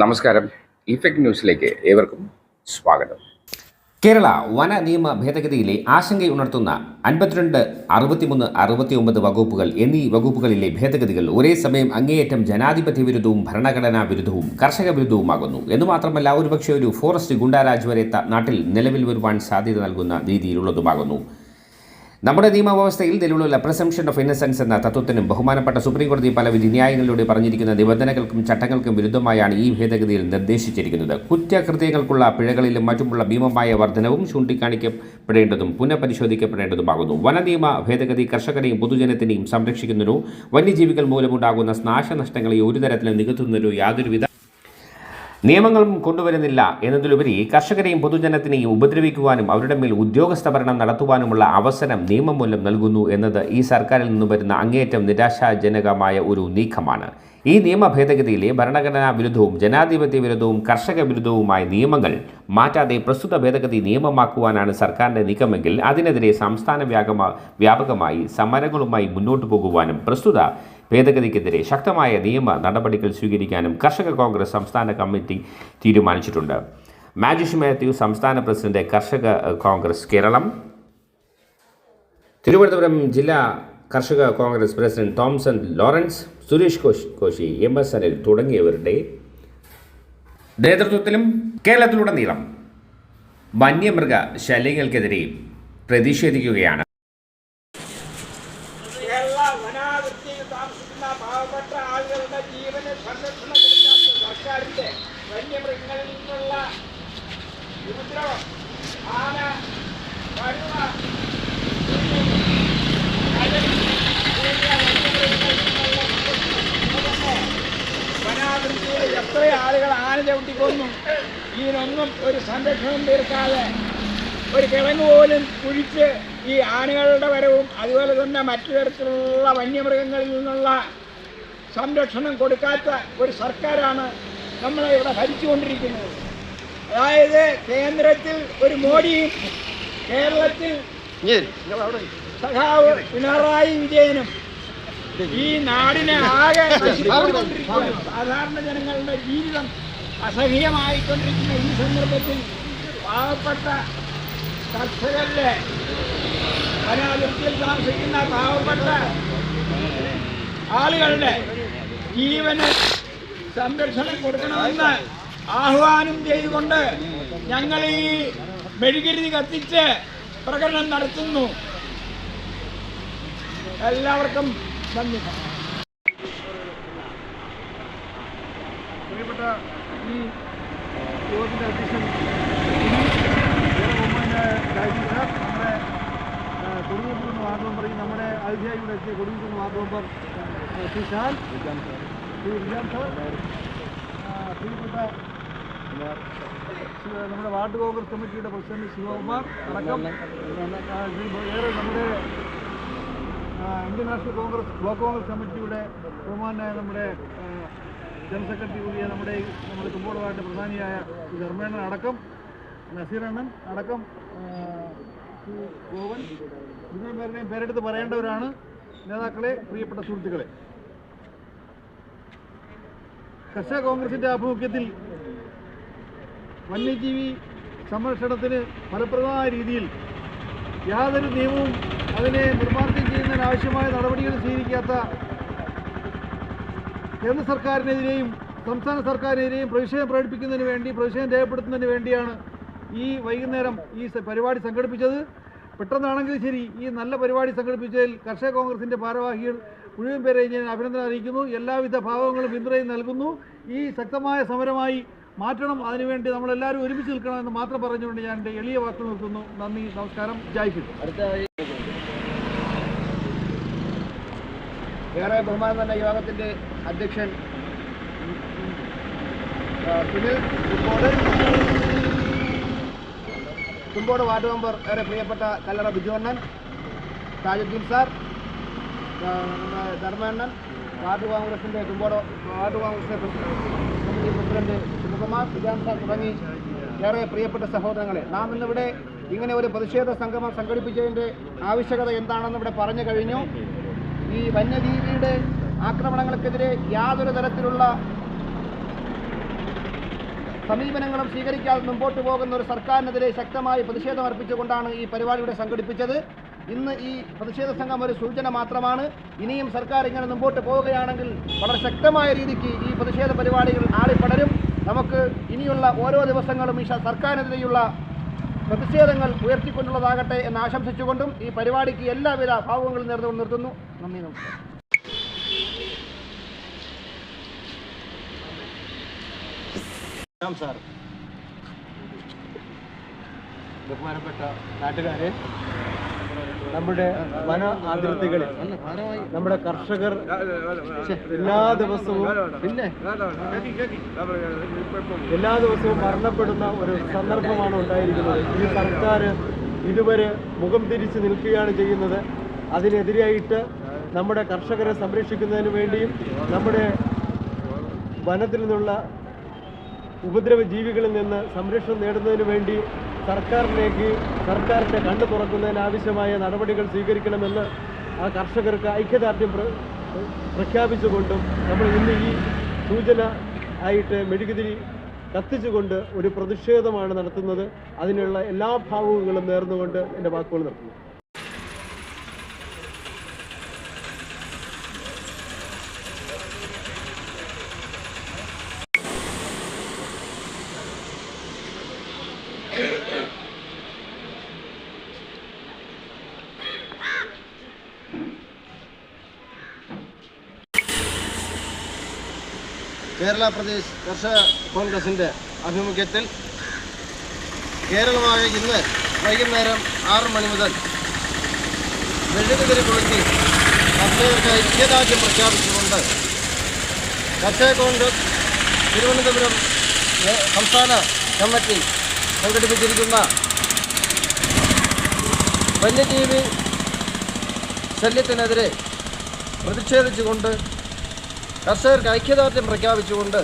നമസ്കാരം. ഇഫക്ട് ന്യൂസിലേക്ക് ഏവർക്കും സ്വാഗതം. കേരള വന നിയമ ഭേദഗതിയിലെ ആശങ്കയുണർത്തുന്ന അൻപത്തിരണ്ട് അറുപത്തിമൂന്ന് അറുപത്തിയൊമ്പത് വകുപ്പുകൾ എന്നീ വകുപ്പുകളിലെ ഭേദഗതികൾ ഒരേ സമയം അങ്ങേയറ്റം ജനാധിപത്യ വിരുദ്ധവും ഭരണഘടനാ വിരുദ്ധവും കർഷക വിരുദ്ധവുമാകുന്നു. എന്ന് മാത്രമല്ല ഒരുപക്ഷെ ഒരു ഫോറസ്റ്റ് ഗുണ്ടാരാജ് വരെ നാട്ടിൽ നിലവിൽ വരുവാൻ സാധ്യത നൽകുന്ന രീതിയിലുള്ളതുമാകുന്നു. നമ്മുടെ നിയമവ്യവസ്ഥയിൽ നിലവിലുള്ള പ്രസംഷൻ ഓഫ് ഇന്നസെൻസ് എന്ന തത്വത്തിനും ബഹുമാനപ്പെട്ട സുപ്രീം കോടതി പല വിധി ന്യായങ്ങളിലൂടെ പറഞ്ഞിരിക്കുന്ന നിബന്ധനകൾക്കും ചട്ടങ്ങൾക്കും വിരുദ്ധമായാണ് ഈ ഭേദഗതിയിൽ നിർദ്ദേശിച്ചിരിക്കുന്നത്. കുറ്റകൃത്യങ്ങൾക്കുള്ള പിഴകളിലും മറ്റുമുള്ള ഭീമമായ വർധനവും ചൂണ്ടിക്കാണിക്കപ്പെടേണ്ടതും പുനഃപരിശോധിക്കപ്പെടേണ്ടതുമാകുന്നു. വനനിയമ ഭേദഗതി കർഷകരെയും പൊതുജനത്തിനെയും സംരക്ഷിക്കുന്നതിനോ വന്യജീവികൾ മൂലമുണ്ടാകുന്ന നാശനഷ്ടങ്ങളെ ഒരു തരത്തിലും നികത്തുന്നതിനോ യാതൊരുവിധ നിയമങ്ങളും കൊണ്ടുവരുന്നില്ല എന്നതിലുപരി കർഷകരെയും പൊതുജനത്തിനെയും ഉപദ്രവിക്കുവാനും അവരുടെ മേൽ ഉദ്യോഗസ്ഥ ഭരണം നടത്തുവാനുമുള്ള അവസരം നിയമം മൂലം നൽകുന്നു എന്നത് ഈ സർക്കാരിൽ നിന്നും വരുന്ന അങ്ങേയറ്റം നിരാശാജനകമായ ഒരു നീക്കമാണ്. ഈ നിയമ ഭേദഗതിയിലെ ഭരണഘടനാ വിരുദ്ധവും ജനാധിപത്യ വിരുദ്ധവും കർഷക വിരുദ്ധവുമായ നിയമങ്ങൾ മാറ്റാതെ പ്രസ്തുത ഭേദഗതി നിയമമാക്കുവാനാണ് സർക്കാരിന്റെ നീക്കമെങ്കിൽ അതിനെതിരെ സംസ്ഥാന വ്യാപകമാ വ്യാപകമായി സമരങ്ങളുമായി മുന്നോട്ടു പോകുവാനും പ്രസ്തുത ഭേദഗതിക്കെതിരെ ശക്തമായ നിയമ നടപടികൾ സ്വീകരിക്കാനും കർഷക കോൺഗ്രസ് സംസ്ഥാന കമ്മിറ്റി തീരുമാനിച്ചിട്ടുണ്ട്. മാജിഷ് മാത്യു സംസ്ഥാന പ്രസിഡന്റ് കർഷക കോൺഗ്രസ് കേരളം. തിരുവനന്തപുരം ജില്ലാ കർഷക Congress president Thomson Lawrence Suresh Koshy Koshy M S Anil തുടങ്ങിയവരുടെ നേതൃത്വത്തിലും കേരളത്തിലുടനീളം വന്യമൃഗ ശല്യങ്ങൾക്കെതിരെ പ്രതിഷേധിക്കുകയാണ് കേരള വനാതിർത്തിയിൽ താമസിക്കുന്ന പാവപ്പെട്ട ആളുകളുടെ ജീവന് സംരക്ഷണം കൊടുക്കാത്ത സർക്കാരിന്റെ വന്യമൃഗങ്ങളിൽ നിന്നുള്ള ഉപദ്രവം ആന സംരക്ഷണം വനാതിർത്തിയിൽ എത്ര ആളുകൾ ആന ചവിട്ടിക്കൊന്നു ഇതിനൊന്നും ഒരു സംരക്ഷണം തീർക്കാതെ ഒരു കിഴങ്ങ് പോലും കുഴിച്ച് ഈ ആനകളുടെ വരവും അതുപോലെ തന്നെ മറ്റു തരത്തിലുള്ള വന്യമൃഗങ്ങളിൽ നിന്നുള്ള സംരക്ഷണം കൊടുക്കാത്ത ഒരു സർക്കാരാണ് നമ്മളെ ഇവിടെ ഭരിച്ചുകൊണ്ടിരിക്കുന്നത്. അതായത് കേന്ദ്രത്തിൽ ഒരു മോഡിയും കേരളത്തിൽ സഖാവ് പിണറായി വിജയനും ഈ നാടിനെ ആകെ സാധാരണ ജനങ്ങളുടെ ജീവിതം അസഹ്യമായിക്കൊണ്ടിരിക്കുന്ന ഈ സന്ദർഭത്തിൽ പാവപ്പെട്ട കർഷകരുടെ വനാതിർത്തിയിൽ താമസിക്കുന്ന പാവപ്പെട്ട ആളുകളുടെ ജീവന് സംരക്ഷണം കൊടുക്കണമെന്ന് ആഹ്വാനം ചെയ്തുകൊണ്ട് ഞങ്ങൾ ഈ മെഴുകുരുതി കത്തിച്ച് പ്രകടനം നടത്തുന്നു. എല്ലാവർക്കും നന്ദി. പ്രിയപ്പെട്ട ഈ അധ്യക്ഷൻ നമ്മുടെ കൊടുങ്ങൂർ വാർഡ് മെമ്പർ നമ്മുടെ ആതിഥേയയുടെ എത്തിയ കൊടുങ്ങൂർ വാർഡ് പ്രിയപ്പെട്ട നമ്മുടെ വാർഡ് കോൺഗ്രസ് കമ്മിറ്റിയുടെ പ്രസിഡന്റ് ശിവകുമാർ അടക്കം ഏറെ നമ്മുടെ Indian national Congress block Congress കമ്മിറ്റിയുടെ ബഹുമാനായ നമ്മുടെ ജനറൽ സെക്രട്ടറി കൂടിയ നമ്മുടെ നമ്മുടെ തുമ്പോളമായിട്ട് പ്രധാനിയായ ധർമ്മേണൻ അടക്കം നസീറണ്ണൻ അടക്കം ഗോവൻ ഇതിനെ പേരുടെയും പേരെടുത്ത് പറയേണ്ടവരാണ്. നേതാക്കളെ പ്രിയപ്പെട്ട സുഹൃത്തുക്കളെ. കർഷക കോൺഗ്രസിന്റെ ആഭിമുഖ്യത്തിൽ വന്യജീവി സംരക്ഷണത്തിന് ഫലപ്രദമായ രീതിയിൽ യാതൊരു നിയമവും അതിനെ നിർമ്മാർജനം ചെയ്യുന്നതിന് ആവശ്യമായ നടപടികൾ സ്വീകരിക്കാത്ത കേന്ദ്ര സർക്കാരിനെതിരെയും സംസ്ഥാന സർക്കാരിനെതിരെയും പ്രതിഷേധം പ്രകടിപ്പിക്കുന്നതിന് വേണ്ടി പ്രതിഷേധം രേഖപ്പെടുത്തുന്നതിന് വേണ്ടിയാണ് ഈ വൈകുന്നേരം ഈ പരിപാടി സംഘടിപ്പിച്ചത്. പെട്ടെന്നാണെങ്കിലും ശരി. ഈ നല്ല പരിപാടി സംഘടിപ്പിച്ചതിൽ കർഷക കോൺഗ്രസിന്റെ ഭാരവാഹികൾ മുഴുവൻ പേരെ ഞാൻ അഭിനന്ദനം അറിയിക്കുന്നു. എല്ലാവിധ ഭാവങ്ങളും പിന്തുണയും നൽകുന്നു. ഈ ശക്തമായ സമരമായി മാറ്റണം. അതിനുവേണ്ടി നമ്മളെല്ലാവരും ഒരുമിച്ച് നിൽക്കണമെന്ന് മാത്രം പറഞ്ഞുകൊണ്ട് ഞാൻ എന്റെ എളിയ വാക്ക് നിർത്തുന്നു. നന്ദി നമസ്കാരം. ജയ് ഹിന്ദ്. ഏറെ ബഹുമാനം തന്നെ യോഗത്തിന്റെ അധ്യക്ഷൻ സുനിൽ തുമ്പോട് വാർഡ് മെമ്പർ ഏറെ പ്രിയപ്പെട്ട കല്ലറ ബിജുവണ്ണൻ താജുദ്ദീൻ സാർ ധർമ്മണ്ണൻ വാർഡ് കോൺഗ്രസിന്റെ തുമ്പോട് വാർഡ് കോൺഗ്രസിന്റെ പ്രസിഡന്റ് ശിവകുമാർ സുജാൻ സാർ തുടങ്ങി ഏറെ പ്രിയപ്പെട്ട സഹോദരങ്ങളെ. നാം ഇന്നിവിടെ ഇങ്ങനെ ഒരു പ്രതിഷേധ സംഗമം സംഘടിപ്പിച്ചതിന്റെ ആവശ്യകത എന്താണെന്ന് ഇവിടെ പറഞ്ഞു കഴിഞ്ഞു. ഈ വന്യജീവിയുടെ ആക്രമണങ്ങൾക്കെതിരെ യാതൊരു തരത്തിലുള്ള സമീപനങ്ങളും സ്വീകരിക്കാതെ മുമ്പോട്ട് പോകുന്ന ഒരു സർക്കാരിനെതിരെ ശക്തമായി പ്രതിഷേധം അർപ്പിച്ചുകൊണ്ടാണ് ഈ പരിപാടിയുടെ സംഘടിപ്പിച്ചത്. ഇന്ന് ഈ പ്രതിഷേധ സംഘം ഒരു സൂചന മാത്രമാണ്. ഇനിയും സർക്കാർ ഇങ്ങനെ മുമ്പോട്ട് പോവുകയാണെങ്കിൽ വളരെ ശക്തമായ രീതിക്ക് ഈ പ്രതിഷേധ പരിപാടികൾ ആളിപ്പടരും. നമുക്ക് ഇനിയുള്ള ഓരോ ദിവസങ്ങളും ഈ സർക്കാരിനെതിരെയുള്ള പ്രതിഷേധങ്ങൾ ഉയർത്തിക്കൊണ്ടുള്ളതാകട്ടെ എന്ന് ആശംസിച്ചുകൊണ്ടും ഈ പരിപാടിക്ക് എല്ലാവിധ ഭാവങ്ങളും നേർന്നുകൊണ്ട് നിർത്തുന്നു. നന്ദി നമസ്കാരം. സാർ. ബഹുമാനപ്പെട്ട നാട്ടുകാരെ നമ്മുടെ വന അതിർത്തികളിൽ നമ്മുടെ കർഷകർ എല്ലാ ദിവസവും പിന്നെ എല്ലാ ദിവസവും മരണപ്പെടുന്ന ഒരു സന്ദർഭമാണ് ഉണ്ടായിരിക്കുന്നത്. ഈ സർക്കാർ ഇതുവരെ മുഖം തിരിച്ച് നിൽക്കുകയാണ് ചെയ്യുന്നത്. അതിനെതിരായിട്ട് നമ്മുടെ കർഷകരെ സംരക്ഷിക്കുന്നതിന് വേണ്ടിയും നമ്മുടെ വനത്തിൽ നിന്നുള്ള ഉപദ്രവ ജീവികളിൽ നിന്ന് സംരക്ഷണം നേടുന്നതിന് വേണ്ടി സർക്കാരിലേക്ക് സർക്കാരിന്റെ കണ്ണു തുറക്കുന്നതിന് ആവശ്യമായ നടപടികൾ സ്വീകരിക്കണമെന്ന് ആ കർഷകർക്ക് ഐക്യദാർഢ്യം പ്ര പ്രഖ്യാപിച്ചുകൊണ്ടും നമ്മൾ ഇന്ന് ഈ സൂചന ആയിട്ട് മെഴുകുതിരി കത്തിച്ചുകൊണ്ട് ഒരു പ്രതിഷേധമാണ് നടത്തുന്നത്. അതിനുള്ള എല്ലാ ഭാവുകങ്ങളും നേർന്നുകൊണ്ട് എന്റെ വാക്കുകൾ നിർത്തുന്നു. കേരള പ്രദേശ് കർഷക കോൺഗ്രസിന്റെ ആഭിമുഖ്യത്തിൽ കേരളമായ ഇന്ന് വൈകുന്നേരം ആറ് മണി മുതൽ മെഴുകുതിരി കൊളുത്തി കർഷകർക്ക് ഐക്യദാർഢ്യം പ്രഖ്യാപിച്ചുകൊണ്ട് കർഷക കോൺഗ്രസ് തിരുവനന്തപുരം സംസ്ഥാന കമ്മിറ്റി സംഘടിപ്പിച്ചിരിക്കുന്ന വന്യജീവി ശല്യത്തിനെതിരെ പ്രതിഷേധിച്ചുകൊണ്ട് കർഷകർക്ക് ഐക്യദാർഢ്യം പ്രഖ്യാപിച്ചുകൊണ്ട്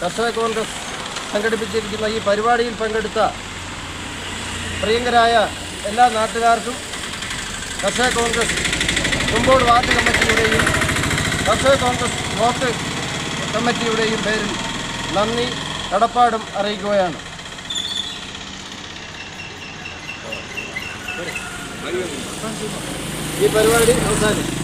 കർഷക കോൺഗ്രസ് സംഘടിപ്പിച്ചിരിക്കുന്ന ഈ പരിപാടിയിൽ പങ്കെടുത്ത പ്രിയങ്കരായ എല്ലാ നാട്ടുകാർക്കും കർഷക കോൺഗ്രസ് തുമ്പോട് വാർഡ് കമ്മിറ്റിയുടെയും കർഷക കോൺഗ്രസ് ബ്ലോക്ക് കമ്മിറ്റിയുടെയും പേരിൽ നന്ദി കടപ്പാടും അറിയിക്കുകയാണ്. ഈ പരിപാടി അവസാനിക്കും.